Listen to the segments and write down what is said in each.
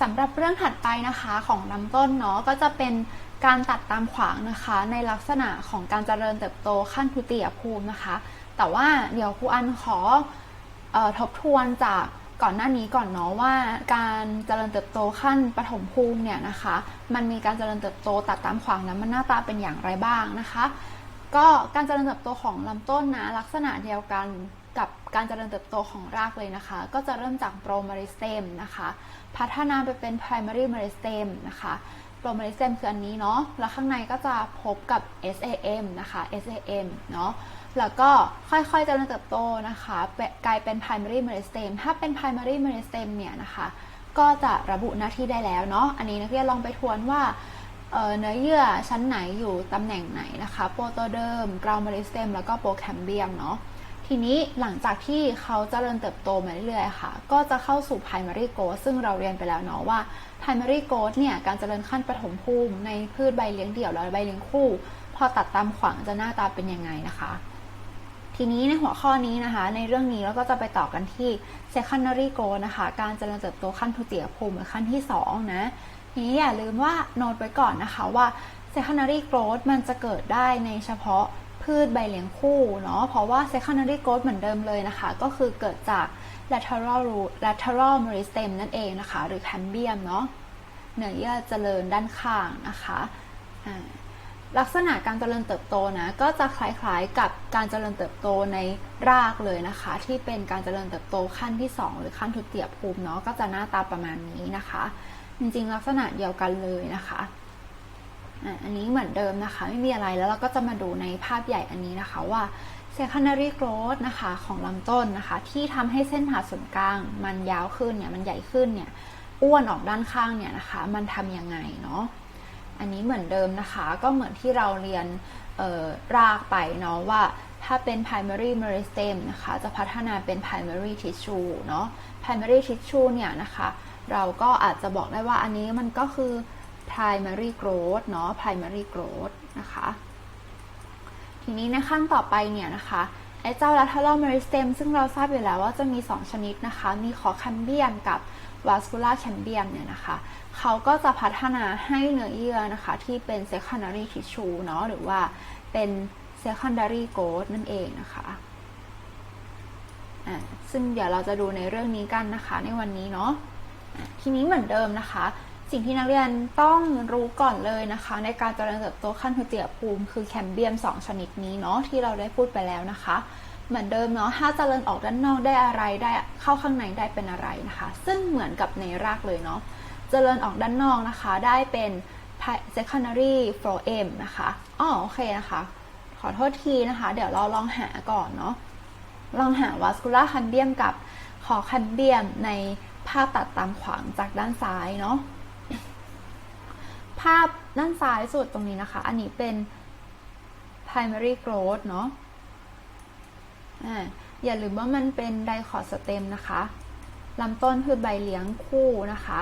สำหรับเรื่องถัดไปนะคะของลำต้นเนาะก็จะเป็นการตัดตามขวางนะคะ ในลักษณะของการเจริญเติบโตขั้นทุติยภูมินะคะ แต่ว่าเดี๋ยวครูอันขอออทบทวนจากก่อนหน้านี้ก่อนเนาะว่าการเจริญเติบโตขั้นปฐมภูมิเนี่ยนะคะ มันมีการเจริญเติบโตตัดตามขวางนั้นมันหน้าตาเป็นอย่างไรบ้างนะคะ ก็การเจริญเติบโตของลำต้นนะลักษณะเดียวกัน กับการเจริญเติบโตของรากเลยนะคะ ก็จะเริ่มจากโปรมาริสเตมนะคะ พัฒนาไปเป็น primary meristem นะคะโปรมาริสเตมคืออันนี้เนาะแล้วข้างในก็จะพบกับ SAM นะคะ SAM เนาะแล้วก็ค่อยๆเจริญเติบโตนะคะกลายเป็น primary meristem ถ้าเป็น primary meristem เนี่ยนะคะก็จะระบุหน้าที่ได้แล้วเนาะอันนี้นักเรียนลองไปทวนว่าเอ่อเนื้อเยื่อชั้นไหนอยู่ตำแหน่งไหนนะคะ โปรโตเดิมกราวมาริสเตมแล้วก็โปรแคมเบียมเนาะ ทีนี้หลังจากที่เขาเจริญเติบโตมาเรื่อยๆค่ะ ก็จะเข้าสู่ primary growth ซึ่งเราเรียนไปแล้วเนาะว่า primary growth เนี่ยการเจริญขั้นปฐมภูมิ ในพืชใบเลี้ยงเดี่ยวและใบเลี้ยงคู่ พอตัดตามขวางจะหน้าตาเป็นยังไงนะคะ ทีนี้ในหัวข้อนี้นะคะ ในเรื่องนี้เราก็จะไปต่อกันที่ secondary growth นะคะ การเจริญเติบโตขั้นทุติยภูมิหรือขั้นที่2นะทีนี้อย่าลืมว่าโน้ตไว้ก่อนนะคะว่า secondary growth มันจะเกิดได้ในเฉพาะ พืชใบเลี้ยงคู่เนาะเพราะว่า secondary growth เหมือนเดิมเลยนะคะ ก็คือเกิดจาก lateral root lateral meristem นั่นเองนะคะ หรือ cambium เนาะเนื้อเยื่อเจริญด้านข้างนะคะลักษณะการเจริญเติบโตนะก็จะคล้ายๆกับการเจริญเติบโตในรากเลยนะคะ ที่เป็นการเจริญเติบโตขั้นที่ 2 หรือขั้นทุติยภูมิเนาะก็จะหน้าตาประมาณนี้นะคะ จริงๆ ลักษณะเดียวกันเลยนะคะ อันนี้เหมือนเดิมนะคะ ไม่มีอะไรแล้วเราก็จะมาดูในภาพใหญ่อันนี้นะคะว่า secondary growth นะคะของลำต้นนะคะ ที่ทำให้เส้นผ่าศูนย์กลาง มันยาวขึ้นเนี่ยมันใหญ่ขึ้นเนี่ยอ้วนออกด้านข้างเนี่ยนะคะ มันทำยังไงเนาะอันนี้เหมือนเดิมนะคะก็เหมือนที่เราเรียนรากไปเนาะว่าถ้าเป็น primary meristem นะคะจะพัฒนาเป็น primary tissue เนาะ primary tissue เนี่ยนะคะ เราก็อาจจะบอกได้ว่าอันนี้มันก็คือ primary growth เนาะ primary growth นะคะ ทีนี้ในขั้นต่อไปเนี่ยนะคะไอ้เจ้า lateral meristem ซึ่งเราทราบอยู่แล้วว่าจะมี 2 ชนิดนะคะ มีขอแคมเบียมกับ vascular cambium เนี่ยนะคะ เขาก็จะพัฒนาให้เนื้อเยื่อนะคะ ที่เป็น secondary tissue เนาะหรือว่าเป็น secondary growth นั่นเองนะคะซึ่งเดี๋ยวเราจะดูในเรื่องนี้กันนะคะในวันนี้เนาะทีนี้เหมือนเดิมนะคะ สิ่งที่นักเรียนต้องรู้ก่อนเลยนะคะ ในการเจริญเติบโตขั้นทุติยภูมิคือแคมเบียม 2 ชนิดนี้เนาะที่เราได้พูดไปแล้วนะคะ เหมือนเดิมเนาะถ้าเจริญออกด้านนอกได้อะไรได้เข้าข้างในได้เป็นอะไรนะคะ ซึ่งเหมือนกับในรากเลยเนาะเจริญออกด้านนอกนะคะ ได้เป็น secondary phloem นะคะอ๋อโอเคนะคะ ขอโทษทีนะคะ เดี๋ยวเราลองหาก่อนเนาะลองหา vascular cambium กับขอ cambium ในภาพตัดตามขวางจากด้านซ้ายเนาะ ภาพด้านซ้ายสุดตรงนี้นะคะ อันนี้เป็น primary growth เนาะอย่าลืมว่ามันเป็นไดคอร์สเต็มนะคะลำต้นคือใบเลี้ยงคู่นะคะ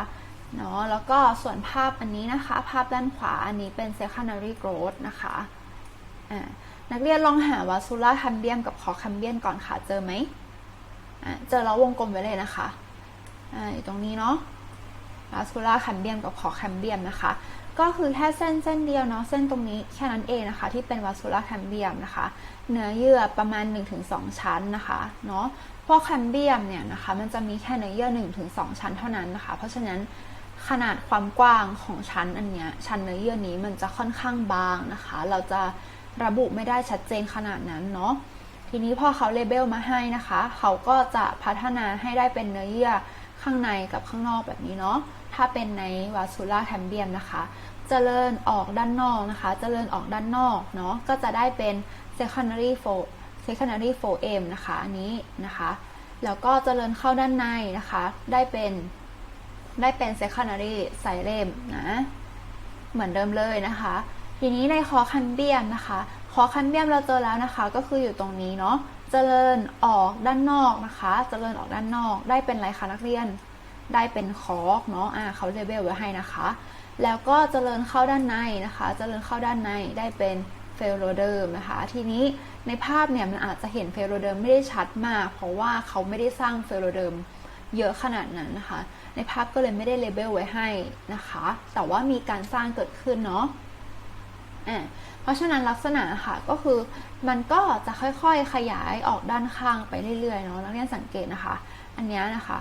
เนาะแล้วก็ส่วนภาพอันนี้นะคะ ภาพด้านขวาอันนี้เป็น secondary growth นะคะอ่านักเรียนลองหาวาซูล่าคัมเบียมกับคอคัมเบียมก่อนค่ะ เจอไหมเจอแล้ววงกลมไว้เลยนะคะออยู่ตรงนี้เนาะวาซูล่าคัมเบียมกับคอคัมเบียมนะคะ ก็คือแค่เส้นเส้นเดียวเนาะเส้นตรงนี้แค่นั้นเองนะคะ ที่เป็นวาซูล่าคัมเบียมนะคะ เนื้อเยื่อประมาณ 1-2 ชั้นนะคะเนาะเพราะคัมเบียมเนี่ยนะคะ มันจะมีแค่เนื้อเยื่อ 1-2 ชั้นเท่านั้นนะคะ เพราะฉะนั้นขนาดความกว้างของชั้นอันเนี้ยชั้นเนื้อเยื่อนี้มันจะค่อนข้างบางนะคะ เราจะระบุไม่ได้ชัดเจนขนาดนั้นเนาะทีนี้พอเขาเลเบลมาให้นะคะ เขาก็จะพัฒนาให้ได้เป็นเนื้อเยื่อข้างในกับข้างนอกแบบนี้เนาะ ถ้าเป็นในวาซูล่าแคมเบียมนะคะจเจริญออกด้านนอกนะคะจะเจริญออกด้านนอกเนาะก็จะได้เป็น secondary f o r secondary f o m นะคะอันนี้นะคะ แล้วก็เจริญเข้าด้านในนะคะ ได้เป็นได้เป็น secondary s i l e m นะ เหมือนเดิมเลยนะคะ ทีนี้ในคอคันเบียมนะคะ คอคันเบียมเราเจอแล้วนะคะ ก็คืออยู่ตรงนี้เนาะเจริญออกด้านนอกนะคะ เจริญออกด้านนอก ได้เป็นอะไรคะนักเรียน ได้เป็นคอกเนาะอ่าเขาเลเบลไว้ให้นะคะ แล้วก็เจริญเข้าด้านในนะคะ เจริญเข้าด้านในได้เป็นเฟลโรเดิมนะคะ ทีนี้ในภาพเนี่ยมันอาจจะเห็นเฟลโรเดิมไม่ได้ชัดมาก เพราะว่าเขาไม่ได้สร้างเฟลโรเดิมเยอะขนาดนั้นนะคะ ในภาพก็เลยไม่ได้เลเบลไว้ให้นะคะ แต่ว่ามีการสร้างเกิดขึ้นเนาะอ่าเพราะฉะนั้นลักษณะค่ะก็คือมันก็จะค่อยๆขยายออกด้านข้างไปเรื่อยๆเนาะนักเรียนสังเกตนะคะ อันนี้นะคะ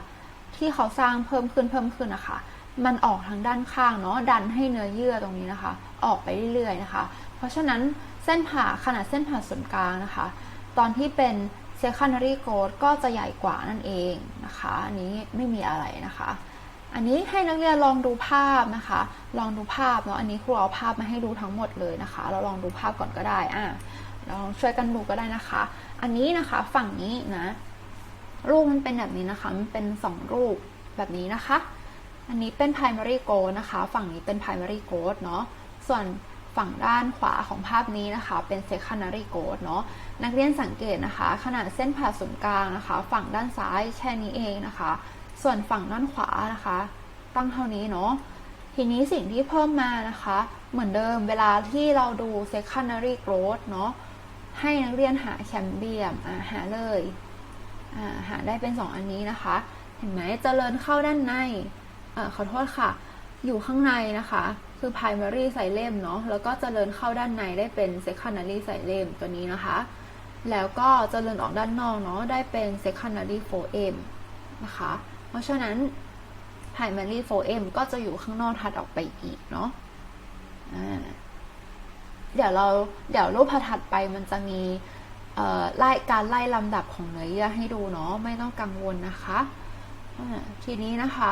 ที่เขาสร้างเพิ่มขึ้นเพิ่มขึ้นนะคะ มันออกทางด้านข้างเนาะดันให้เนื้อเยื่อตรงนี้นะคะ ออกไปเรื่อยๆนะคะ เพราะฉะนั้นเส้นผ่าขนาดเส้นผ่าศูนย์กลางนะคะ ตอนที่เป็น secondary growth ก็จะใหญ่กว่านั่นเองนะคะ อันนี้ไม่มีอะไรนะคะ อันนี้ให้นักเรียนลองดูภาพนะคะ ลองดูภาพเนาะอันนี้ครูเอาภาพมาให้ดูทั้งหมดเลยนะคะ เราลองดูภาพก่อนก็ได้อะเราลองช่วยกันดูก็ได้นะคะ อันนี้นะคะฝั่งนี้นะ รูปมันเป็นแบบนี้นะคะ มันเป็นสองรูปแบบนี้นะคะ อันนี้เป็น primary growth นะคะ ฝั่งนี้เป็น primary growth เนาะ ส่วนฝั่งด้านขวาของภาพนี้นะคะ เป็น secondary growth เนาะ นักเรียนสังเกตนะคะ ขนาดเส้นผ่าศูนย์กลางนะคะ ฝั่งด้านซ้ายแค่นี้เองนะคะ ส่วนฝั่งด้านขวานะคะ ตั้งเท่านี้เนาะ ทีนี้สิ่งที่เพิ่มมานะคะ เหมือนเดิมเวลาที่เราดู secondary growth เนาะ ให้นักเรียนหาแคมเบียมหาเลย หาได้เป็น 2 อันนี้นะคะ เห็นไหมเจริญเข้าด้านในอขอโทษค่ะ อยู่ข้างในนะคะ คือ primary ไซเลมเนาะแล้วก็เจริญเข้าด้านในได้เป็น secondary ไซเลมตัวนี้นะคะ แล้วก็เจริญออกด้านนอกเนาะได้เป็น secondary phloem นะคะ เพราะฉะนั้น primary phloem ก็จะอยู่ข้างนอกถัดออกไปอีกเนาะเดี๋ยวเราเดี๋ยวรูปถัดไปมันจะมี ไล่การไล่ลำดับของเนื้อเยื่อให้ดูเนาะไม่ต้องกังวลนะคะทีนี้นะคะ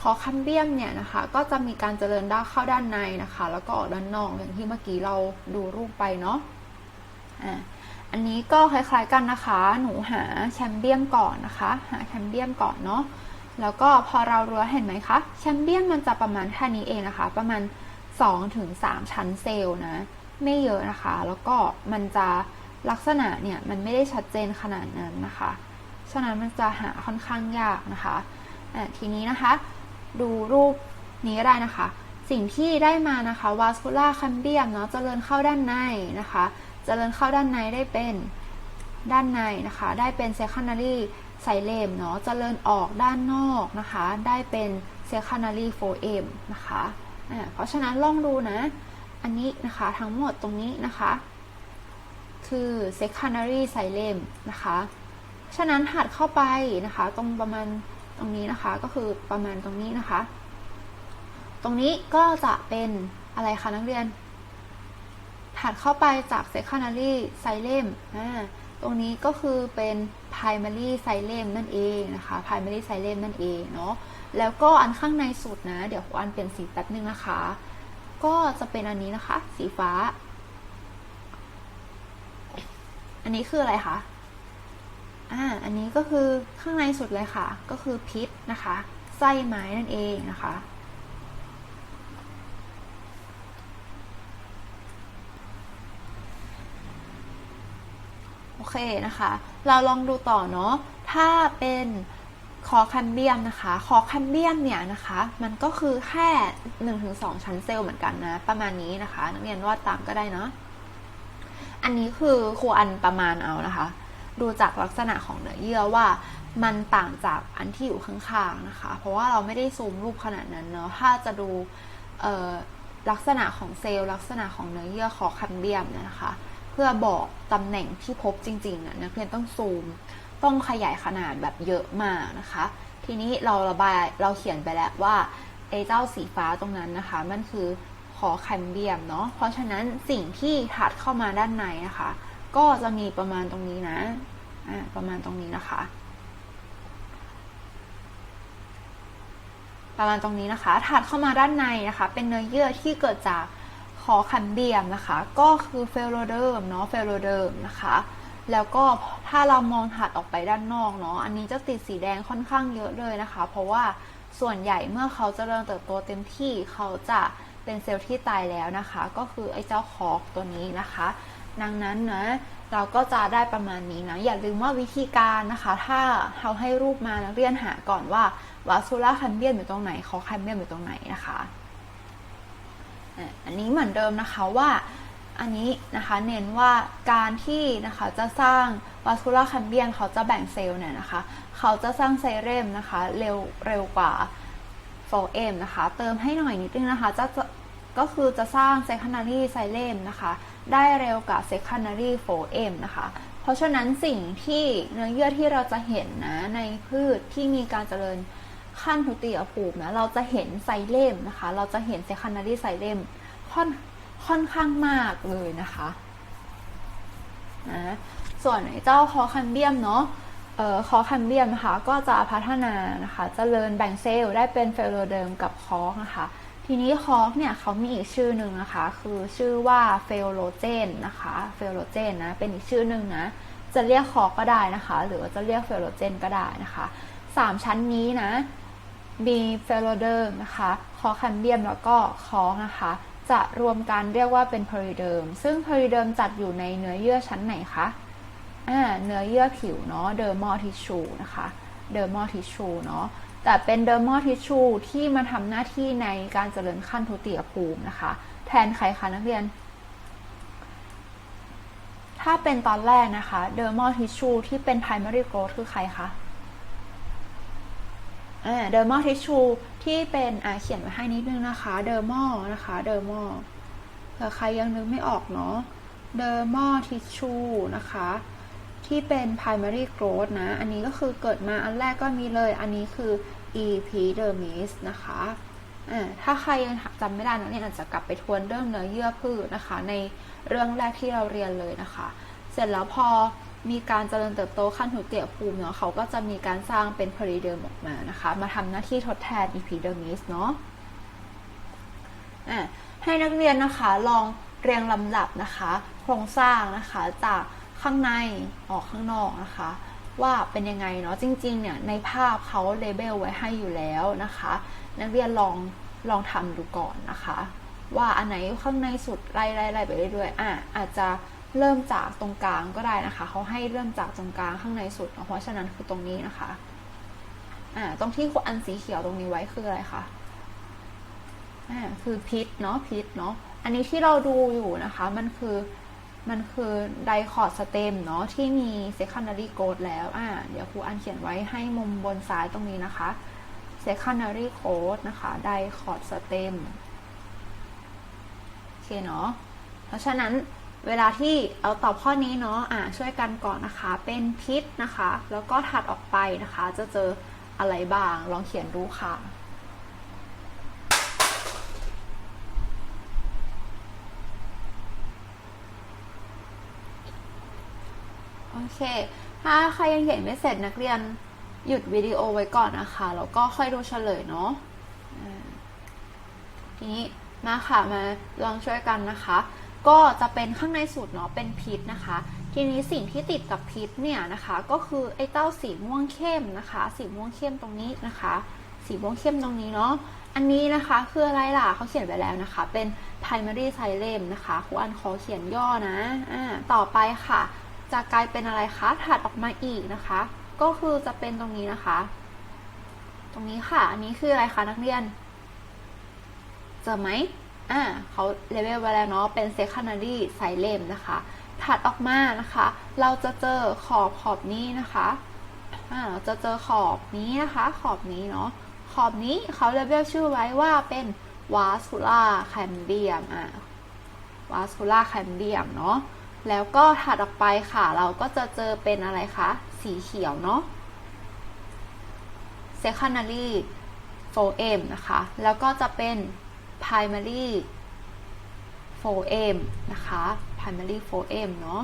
คอคัมเบียมเนี่ยนะคะ ก็จะมีการเจริญด้านเข้าด้านในนะคะ แล้วก็ออกด้านนอกอย่างที่เมื่อกี้เราดูรูปไปเนาะอ่าอันนี้ก็คล้ายๆกันนะคะ หนูหาแชมเบียมก่อนนะคะ หาแชมเบียมก่อนเนาะ แล้วก็พอเรารู้เห็นไหมคะ แชมเบียมมันจะประมาณแค่นี้เองนะคะ ประมาณ2-3ชั้นเซลล์นะ ไม่เยอะนะคะ แล้วก็มันจะ ลักษณะเนี่ยมันไม่ได้ชัดเจนขนาดนั้นนะคะ ฉะนั้นมันจะหาค่อนข้างยากนะคะทีนี้นะคะ ดูรูปนี้ได้นะคะ สิ่งที่ได้มานะคะ vascular cambium เนาะเจริญเข้าด้านในนะคะเจริญเข้าด้านในได้เป็นด้านในนะคะ ได้เป็น secondary xylem เนาะเจริญออกด้านนอกนะคะ ได้เป็น secondary phloem นะคะะเพราะฉะนั้นลองดูนะ อันนี้นะคะทั้งหมดตรงนี้นะคะ คือ secondary xylem นะคะ ฉะนั้นถัดเข้าไปนะคะ ตรงประมาณตรงนี้นะคะ ก็คือประมาณตรงนี้นะคะ ตรงนี้ก็จะเป็นอะไรคะนักเรียน ถัดเข้าไปจาก secondary xylem อ่าตรงนี้ก็คือเป็น primary xylem นั่นเองนะคะ primary xylem นั่นเองเนาะ แล้วก็อันข้างในสุดนะ เดี๋ยวอันเปลี่ยนสีแป๊บนึงนะคะ ก็จะเป็นอันนี้นะคะ สีฟ้า อันนี้คืออะไรคะอ่าอันนี้ก็คือข้างในสุดเลยค่ะ ก็คือพิษนะคะไส้ไม้นั่นเองนะคะโอเคนะคะ เราลองดูต่อเนาะ ถ้าเป็นคอแคมเบียมนะคะ คอแคมเบียมเนี่ยนะคะ มันก็คือแค่ 1-2 ชั้นเซลล์เหมือนกันนะ ประมาณนี้นะคะ นักเรียนวาดตามก็ได้เนาะ อันนี้คือครูอันประมาณเอานะคะ ดูจากลักษณะของเนื้อเยื่อว่ามันต่างจากอันที่อยู่ข้างๆนะคะ เพราะว่าเราไม่ได้ซูมรูปขนาดนั้นเนาะ ถ้าจะดูลักษณะของเซลล์ลักษณะของเนื้อเยื่อคอแคมเบียมเนี่ยนะคะ เพื่อบอกตำแหน่งที่พบจริงๆนะนักเรียนต้องซูม ต้องขยายขนาดแบบเยอะมากนะคะ ทีนี้เราระบายเราเขียนไปแล้วว่าไอ้เจ้าสีฟ้าตรงนั้นนะคะ มันคือ อแคมเบียมเนาะเพราะฉะนั้นสิ่งที่ถัดเข้ามาด้านในนะคะ ก็จะมีประมาณตรงนี้นะอ่าประมาณตรงนี้นะคะ ประมาณตรงนี้นะคะถัดเข้ามาด้านในนะคะ เป็นเนื้อเยื่อที่เกิดจากคอแคมเบียมนะคะ ก็คือเฟโลเดิมเนาะเฟโลเดิมนะคะ แล้วก็ถ้าเรามองถัดออกไปด้านนอกเนาะอันนี้จะติดสีแดงค่อนข้างเยอะเลยนะคะ เพราะว่าส่วนใหญ่เมื่อเขาจเจริญเติบโตเต็มที่เขาจะ เป็นเซลล์ที่ตายแล้วนะคะ ก็คือไอ้เจ้าคอกตัวนี้นะคะ ดังนั้นนะเราก็จะได้ประมาณนี้นะ อย่าลืมว่าวิธีการนะคะ ถ้าเขาให้รูปมานักเรียนหาก่อนว่าวาซูล่าคันเบียมอยู่ตรงไหนคอคันเบียมอยู่ตรงไหนนะคะอันนี้เหมือนเดิมนะคะว่าอันนี้นะคะเน้นว่าการที่นะคะจะสร้างวัสคูล่าแคมเบียมเขาจะแบ่งเซลล์เนี่ยนะคะ เขาจะสร้างไซเรมนะคะเร็วเร็วกว่า โฟเอมนะคะ เติมให้หน่อยนิดนึงนะคะจะจะก็คือจะสร้าง secondary ไซเลมนะคะ ได้เร็วกว่า secondary โฟเอมนะคะ เพราะฉะนั้นสิ่งที่เนื้อเยื่อที่เราจะเห็นนะในพืชที่มีการเจริญขั้นทุติยภูมินะเราจะเห็นไซเลมนะคะ เราจะเห็น secondary ไซเลมค่อนค่อนข้างมากเลยนะคะนะส่วนไอ้เจ้าคอคัมเบียมเนาะ คอคัมเบียมนะคะก็จะพัฒนานะคะเจริญแบ่งเซลล์ได้เป็นเฟลโรเดิมกับคอกนะคะทีนี้คอกเนี่ยเขามีอีกชื่อหนึ่งนะคะคือชื่อว่าเฟลโรเจนนะคะเฟลโรเจนนะเป็นอีกชื่อหนึ่งนะจะเรียกคอกก็ได้นะคะ หรือว่าจะเรียกเฟลโรเจนก็ได้นะคะสามชั้นนี้นะมีเฟลโรเดิมนะคะคอคัมเบียมแล้วก็คอกนะคะจะรวมกันเรียกว่าเป็นพอริเดิมซึ่งพอริเดิมจัดอยู่ในเนื้อเยื่อชั้นไหนคะ อ่าเนื้อเยื่อผิวเนาะเดอร์มอลทิชชูนะคะเดอร์มอลทิชชูเนาะแต่เป็นเดอร์มอลทิชชูที่มาทำหน้าที่ในการเจริญขั้นทุติยภูมินะคะ แทนใครคะนักเรียน ถ้าเป็นตอนแรกนะคะเดอร์มอลทิชชูที่เป็น primary growth คือใครคะเดอร์มอลทิชชูที่เป็นอ่าเขียนไว้ให้นิดนึงนะคะเดอร์มอลนะคะเดอร์มอลเผื่อใครยังนึกไม่ออกเนาะเดอร์มอลทิชชูนะคะ ที่เป็น primary growth นะ อันนี้ก็คือเกิดมาอันแรกก็มีเลย อันนี้คือ epidermis นะคะอ่าถ้าใครยังจำไม่ได้นะเนี่ยอาจจะกลับไปทวนเรื่องเนื้อเยื่อพืชนะคะ ในเรื่องแรกที่เราเรียนเลยนะคะ เสร็จแล้วพอมีการเจริญเติบโตขั้นทุติยภูมิเนาะเขาก็จะมีการสร้างเป็นพริเดิมออกมานะคะ มาทำหน้าที่ทดแทน epidermis เนาะอะให้นักเรียนนะคะลองเรียงลำดับนะคะ โครงสร้างนะคะจาก ข้างในออกข้างนอกนะคะ ว่าเป็นยังไงเนาะจริงๆเนี่ยในภาพเขาเลเบลไว้ให้อยู่แล้วนะคะ นักเรียนลองลองทำดูก่อนนะคะ ว่าอันไหนข้างในสุดไล่ๆๆไปเรื่อยๆอะอาจจะเริ่มจากตรงกลางก็ได้นะคะเขาให้เริ่มจากตรงกลางข้างในสุดเนาะเพราะฉะนั้นคือตรงนี้นะคะอ่าตรงที่อันสีเขียวตรงนี้ไว้คืออะไรคะอ่าคือพิษเนาะพิษเนาะอันนี้ที่เราดูอยู่นะคะ มันคือ มันคือไดคอร์ดสเต็มเนาะที่มี secondary growth แล้วอ่าเดี๋ยวครูอันเขียนไว้ให้มุมบนซ้ายตรงนี้นะคะ secondary growth นะคะไดคอร์ดสเต็มโอเคเนาะเพราะฉะนั้นเวลาที่เอาตอบข้อนี้เนาะอ่าช่วยกันก่อนนะคะ เป็นพิษนะคะ แล้วก็ถัดออกไปนะคะ จะเจออะไรบ้างลองเขียนดูค่ะ เคถ้าใครยังเขียนไม่เสร็จนักเรียนหยุดวิดีโอไว้ก่อนนะคะ แล้วก็ค่อยดูเฉลยเนาะทีนี้มาค่ะมาลองช่วยกันนะคะ ก็จะเป็นข้างในสุดเนาะเป็นพิษนะคะ ทีนี้สิ่งที่ติดกับพิษเนี่ยนะคะ ก็คือไอ้เต้าสีม่วงเข้มนะคะ สีม่วงเข้มตรงนี้นะคะ สีม่วงเข้มตรงนี้เนาะอันนี้นะคะคืออะไรล่ะเขาเขียนไปแล้วนะคะ เป็น primary xylem นะคะครูอันขอเขียนย่อนะอ่าต่อไปค่ะ จะกลายเป็นอะไรคะถัดออกมาอีกนะคะ ก็คือจะเป็นตรงนี้นะคะ ตรงนี้ค่ะ อันนี้คืออะไรคะนักเรียน เจอไหมอ่าเขาเลเวลไว้แล้วเนาะเป็น secondary xylem นะคะ ถัดออกมานะคะ เราจะเจอขอบขอบนี้นะคะอ่าเราจะเจอขอบนี้นะคะ ขอบนี้เนาะขอบนี้เขาเลเวลชื่อไว้ว่าเป็น vascular cambium อ่า vascular cambium เนาะ แล้วก็ถัดออกไปค่ะ เราก็จะเจอเป็นอะไรคะ สีเขียวเนาะ secondary phloem นะคะ แล้วก็จะเป็น primary phloem นะคะ primary phloem เนาะ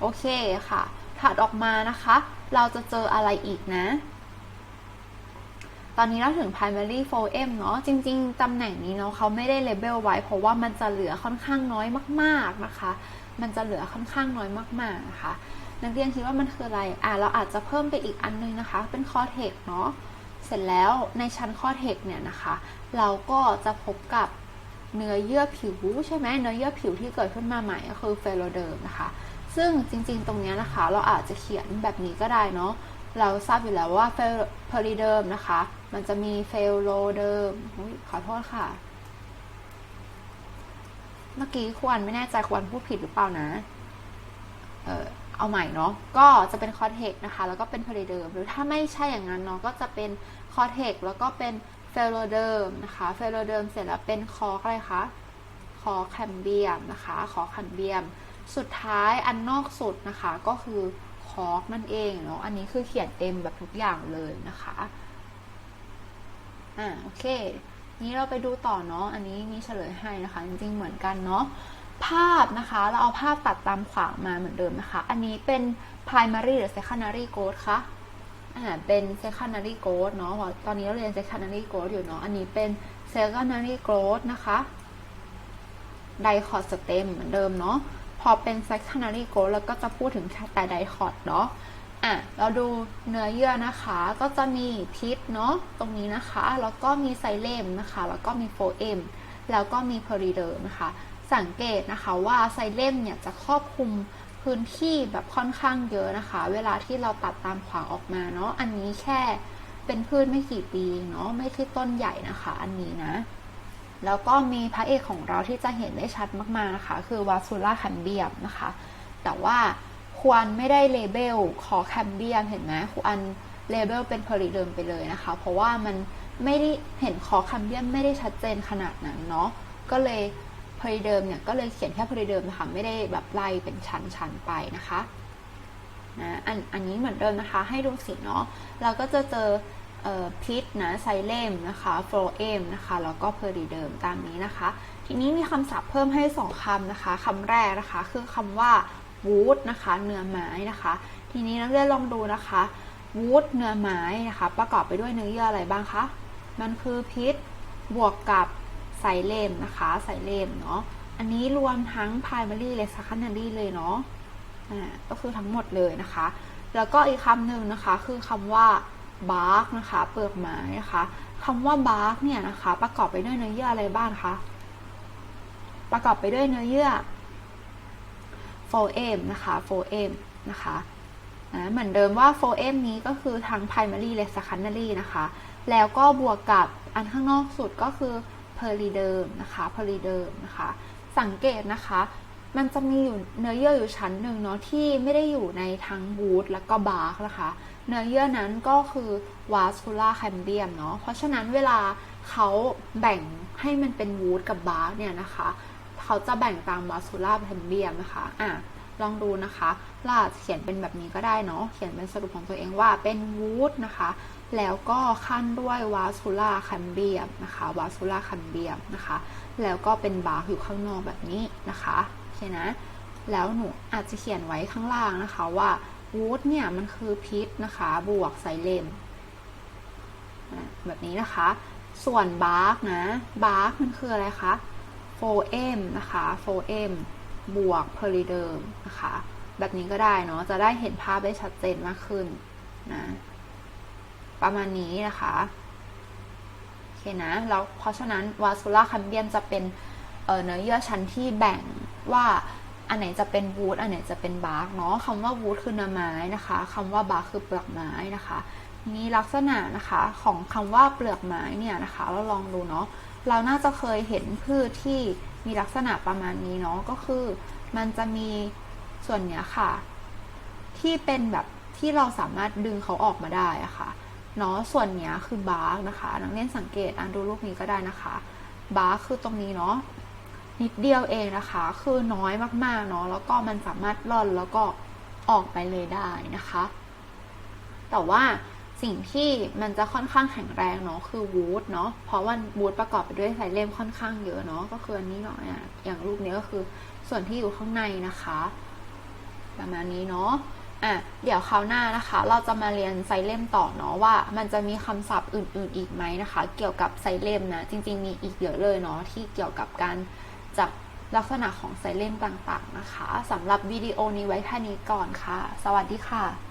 โอเคค่ะ ถัดออกมานะคะ เราจะเจออะไรอีกนะ ตอนนี้เราถึง primary phloem เนาะจริง ๆ ตำแหน่งนี้เนาะเขาไม่ได้เลเบลไว้ เพราะว่ามันจะเหลือค่อนข้างน้อยมาก ๆนะคะ มันจะเหลือค่อนข้างน้อยมากๆนะคะนักเรียนคิดว่ามันคืออะไร อ่าเราอาจจะเพิ่มไปอีกอันนึงนะคะ เป็นคอเทกเนาะ เสร็จแล้วในชั้นคอเทกเนี่ยนะคะ เราก็จะพบกับเนื้อเยื่อผิวใช่ไหมเนื้อเยื่อผิวที่เกิดขึ้นมาใหม่ก็คือเฟโลเดิมนะคะ ซึ่งจริงๆ ตรงนี้นะคะ เราอาจจะเขียนแบบนี้ก็ได้เนาะ เราทราบอยู่แล้วว่าเพลิเดิมนะคะ มันจะมีเฟโลเดิมขอโทษค่ะ เมื่อกี้ควันไม่แน่ใจควันพูดผิดหรือเปล่านะ เออเอาใหม่เนาะ ก็จะเป็นคอเทกนะคะ แล้วก็เป็นพลีเดิม หรือถ้าไม่ใช่อย่างนั้นเนาะ ก็จะเป็นคอเทกแล้วก็เป็นเฟโลเดิมนะคะ เฟโลเดิมเสร็จแล้วเป็นคออะไรคะ คอแคมเบียมนะคะ คอแคมเบียม สุดท้ายอันนอกสุดนะคะ ก็คือคอกนั่นเองเนาะ อันนี้คือเขียนเต็มแบบทุกอย่างเลยนะคะ อ่าโอเค นี้เราไปดูต่อเนาะ อันนี้มีเฉลยให้นะคะ จริงๆ เหมือนกันเนาะ ภาพนะคะ เราเอาภาพตัดตามขวางมาเหมือนเดิมนะคะ อันนี้เป็น primary หรือ secondary growth คะอ่าเป็น secondary growth เนาะ ตอนนี้เราเรียน secondary growth อยู่เนาะ อันนี้เป็น secondary growth นะคะ dicot stem เหมือนเดิมเนาะ พอเป็น secondary growth แล้วก็จะพูดถึงแต่ dicot เนาะ อะเราดูเนื้อเยื่อนะคะก็จะมีพิษเนาะตรงนี้นะคะแล้วก็มีไซเลมนะคะแล้วก็มีโฟเอมแล้วก็มีเพอริเดอร์นะคะ สังเกตนะคะว่าไซเลมเนี่ยจะครอบคลุมพื้นที่แบบค่อนข้างเยอะนะคะ เวลาที่เราตัดตามขวางออกมาเนาะอันนี้แค่เป็นพืชไม่กี่ปีเนาะไม่ใช่ต้นใหญ่นะคะอันนี้นะ แล้วก็มีพระเอกของเราที่จะเห็นได้ชัดมากๆนะคะ คือวาซูล่าแคมเบียมนะคะ แต่ว่า ควรไม่ได้เลเบลคอแคมเบียมเห็นไหมควรเลเบลเป็นพลีเดิมไปเลยนะคะ เพราะว่ามันไม่ได้เห็นคอแคมเบียมไม่ได้ชัดเจนขนาดนั้นเนาะก็เลยพลีเดิมเนี่ยก็เลยเขียนแค่พลีเดิมนะคะไม่ได้แบบไล่เป็นชั้นๆไปนะคะนะอันอันนี้เหมือนเดิมนะคะให้ดูสีเนาะเราก็จะเจอพิษนะไซเลมนะคะโฟรเอมนะคะแล้วก็เพอริเดิมตามนี้นะคะ ทีนี้มีคำศัพท์เพิ่มให้สองคำนะคะคำแรกนะคะคือคำว่า วูดนะคะ เนื้อไม้นะคะ ทีนี้นักเรียนลองดูนะคะวูดเนื้อไม้นะคะ ประกอบไปด้วยเนื้อเยื่ออะไรบ้างคะมันคือพิษบวกกับไซเลมนะคะไซเลมเนาะอันนี้รวมทั้ง primary และ secondary เลยเนาะอ่าก็คือทั้งหมดเลยนะคะ แล้วก็อีกคำหนึ่งนะคะ คือคำว่า bark นะคะ เปลือกไม้นะคะคำว่า bark เนี่ยนะคะ ประกอบไปด้วยเนื้อเยื่ออะไรบ้างคะประกอบไปด้วยเนื้อเยื่อ โฟเอมนะคะโฟเอมนะคะนะเหมือนเดิมว่าโฟเอมนี้ก็คือทั้ง primary และ secondary นะคะ แล้วก็บวกกับอันข้างนอกสุดก็คือ periderm นะคะ periderm นะคะ สังเกตนะคะ มันจะมีอยู่เนื้อเยื่ออยู่ชั้นหนึ่งเนาะที่ไม่ได้อยู่ในทั้งบูทแล้วก็บาร์กนะคะ เนื้อเยื่อนั้นก็คือวาสคูล่าแคมเบียมเนาะ เพราะฉะนั้นเวลาเขาแบ่งให้มันเป็นวูดกับบาร์เนี่ยนะคะ เขาจะแบ่งตามวาสคูล่าแคมเบียมนะคะอะลองดูนะคะลาเขียนเป็นแบบนี้ก็ได้เนาะ เขียนเป็นสรุปของตัวเองว่าเป็นวูดนะคะ แล้วก็ขั้นด้วยวาสคูล่าแคมเบียมนะคะวาสคูล่าแคมเบียมนะคะ แล้วก็เป็นบาร์กอยู่ข้างนอกแบบนี้นะคะโอเคนะ แล้วหนูอาจจะเขียนไว้ข้างล่างนะคะว่าวูดเนี่ยมันคือพิษนะคะ บวกไซเลมแบบนี้นะคะ ส่วนบาร์กนะ บาร์กมันคืออะไรคะ โฟเอมนะคะโฟเอมบวกเพลิเดิมนะคะ แบบนี้ก็ได้เนาะ จะได้เห็นภาพได้ชัดเจนมากขึ้นนะ ประมาณนี้นะคะ โอเคนะ แล้วเพราะฉะนั้นวาซูล่าคัมเบียนจะเป็นเเนื้อเยื่อชั้นที่แบ่งว่าอันไหนจะเป็นวูดอันไหนจะเป็นบาร์กเนาะคำว่าวูดคือเนื้อไม้นะคะคำว่าบาร์กคือเปลือกไม้นะคะ นี้ลักษณะนะคะของคำว่าเปลือกไม้เนี่ยนะคะ เราลองดูเนาะ เราน่าจะเคยเห็นพืชที่มีลักษณะประมาณนี้เนาะก็คือ มันจะมีส่วนเนี้ยค่ะ ที่เป็นแบบที่เราสามารถดึงเขาออกมาได้อะค่ะเนาะส่วนเนี้ยคือบาร์กนะคะ นักเรียนสังเกตอ่านดูรูปนี้ก็ได้นะคะบาร์กคือตรงนี้เนาะนิดเดียวเองนะคะ คือน้อยมากๆเนาะแล้วก็มันสามารถล่อนแล้วก็ออกไปเลยได้นะคะ แต่ว่า สิ่งที่มันจะค่อนข้างแข็งแรงเนาะคือวูดเนาะเพราะว่าวูดประกอบไปด้วยไซเล่มค่อนข้างเยอะเนาะก็คืออันนี้เนาะอย่างรูปนี้ก็คือส่วนที่อยู่ข้างในนะคะ ประมาณนี้เนาะอะเดี๋ยวคราวหน้านะคะ เราจะมาเรียนไซเล่มต่อเนาะว่า มันจะมีคำศัพท์อื่น ๆ อีกไหมนะคะ เกี่ยวกับไซเล่มนะจริง ๆ มีอีกเยอะเลยเนาะที่เกี่ยวกับการจับลักษณะของไซเล่มต่าง ๆ นะคะสำหรับวิดีโอนี้ไว้แค่นี้ก่อนค่ะ สวัสดีค่ะ